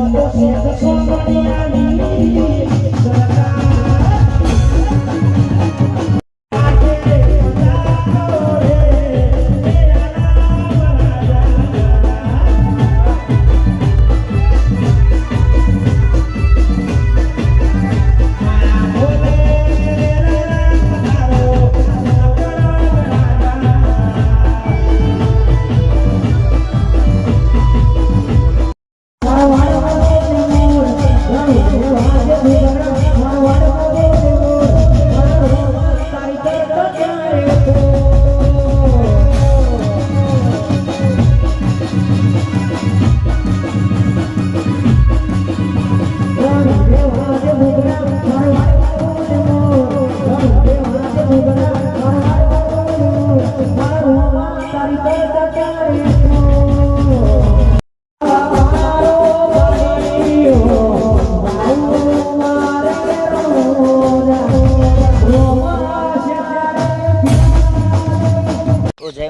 Cuando sientes como de a mí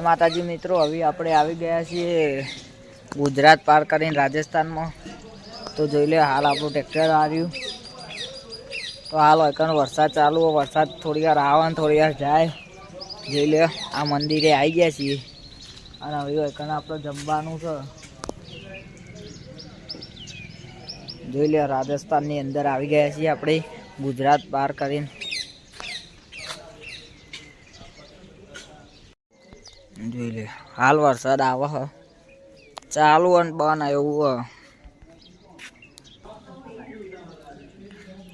માતાજી મિત્રો, હવે આપણે આવી ગયા છીએ ગુજરાત પાર કરીને રાજસ્થાનમાં. તો જોઈ લે, હાલ આપણું ટ્રેક્ટર આવ્યું. તો હાલ એકણ વરસાદ ચાલુ વરસાદ થોડી વાર આવે થોડી વાર જાય. જોઈ લે, આ મંદિરે આવી ગયા છીએ. અને હવે એકણ આપણે જમવાનું છે. જોઈ લે, રાજસ્થાનની અંદર આવી ગયા છીએ આપણે ગુજરાત પાર કરીને. જોઈ લે. હાલ વરસાદ આવે હ ચાલુ અને બન એવું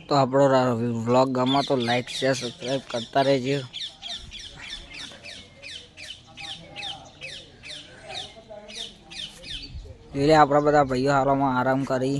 તો આપણો વ્લોગ ગમે તો લાઈક શેર સબસ્ક્રાઈબ કરતા રહેજો. જોઈ લે આપણા બધા ભાઈઓ હાલોમાં આરામ કરી.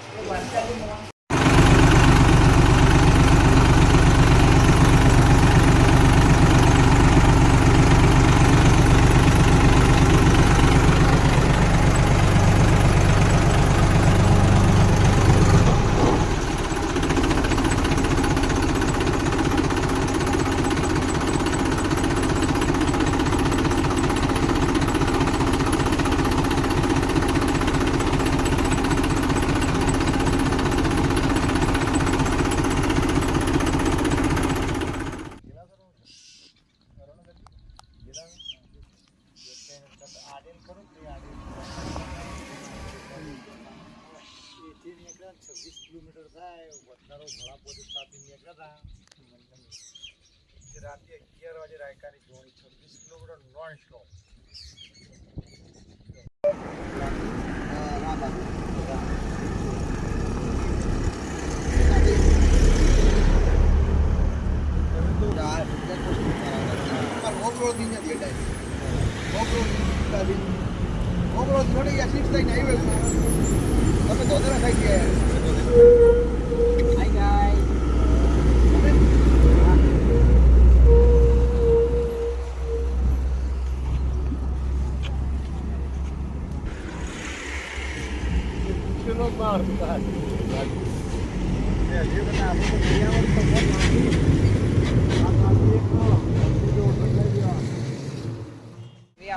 Quạt. छब्बीस किलोमीटर था वतनारो घोड़ा पोते साथ में निकला था रात अगियार बजे रायका जो छब्बीस kilometre non stop road road दिन बेटा रोड रोड दिन રાયકાની જોવાની છવ્વીસ કિલોમીટર નોન સ્ટોપ તમે ધોધરા ખાઈ ગયા. હાય ગાય હવે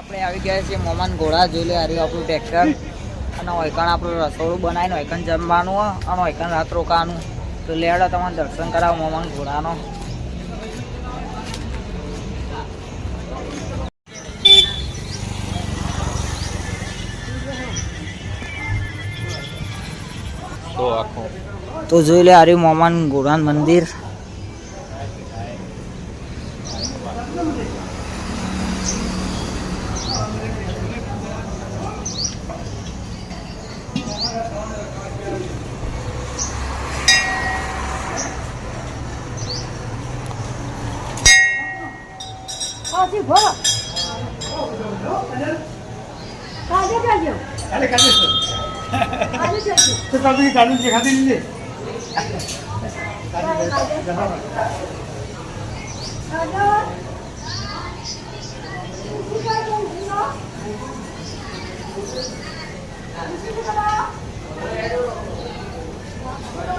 આપણે આવી ગયા છીએ મોમાન ઘોડા જોઈ લે હારી આપણું ટ્રેક્ટર. અને ઓયકણ આપણું રસોડું બનાવીને ઓયકણ જમવાનું અને ઓયકણ રાત રોકાવાનું. તો લેડો તમારે દર્શન કરાવો મોમાન ઘોડાનો. તો જોઈ લે હારી મોમાન ઘોડા મંદિર. কাছে ঘর কাজে যাইও আরে কাজে কাজে যাইও তো কাজে কাজে যেখানে নিলে কাজে কাজে Thank you.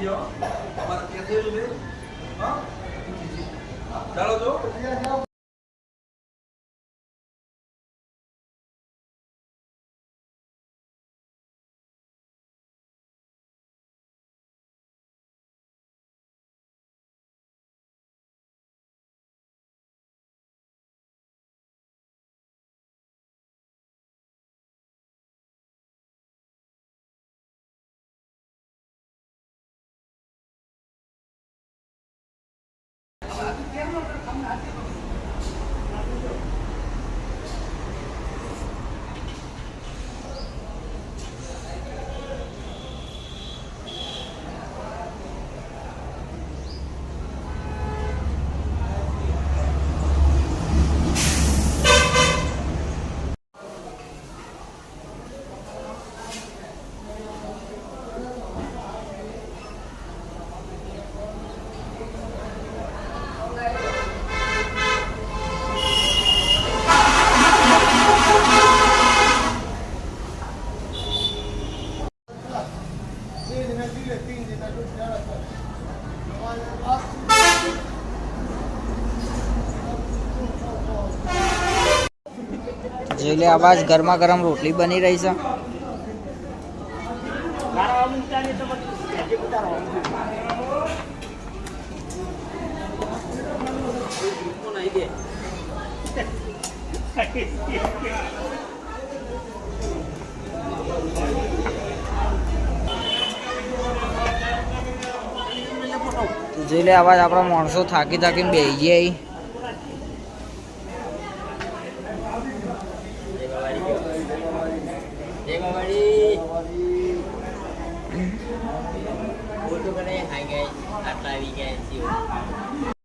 તો તમે કાલે જે ખાધી લીધી કાલે કાજે કાજે જોઈ લે આવાજ ગરમા ગરમ રોટલી બની રહી છે. તો જોઈ લે આવાજ આપણા માણસો થાકી થાકીને બેસી જય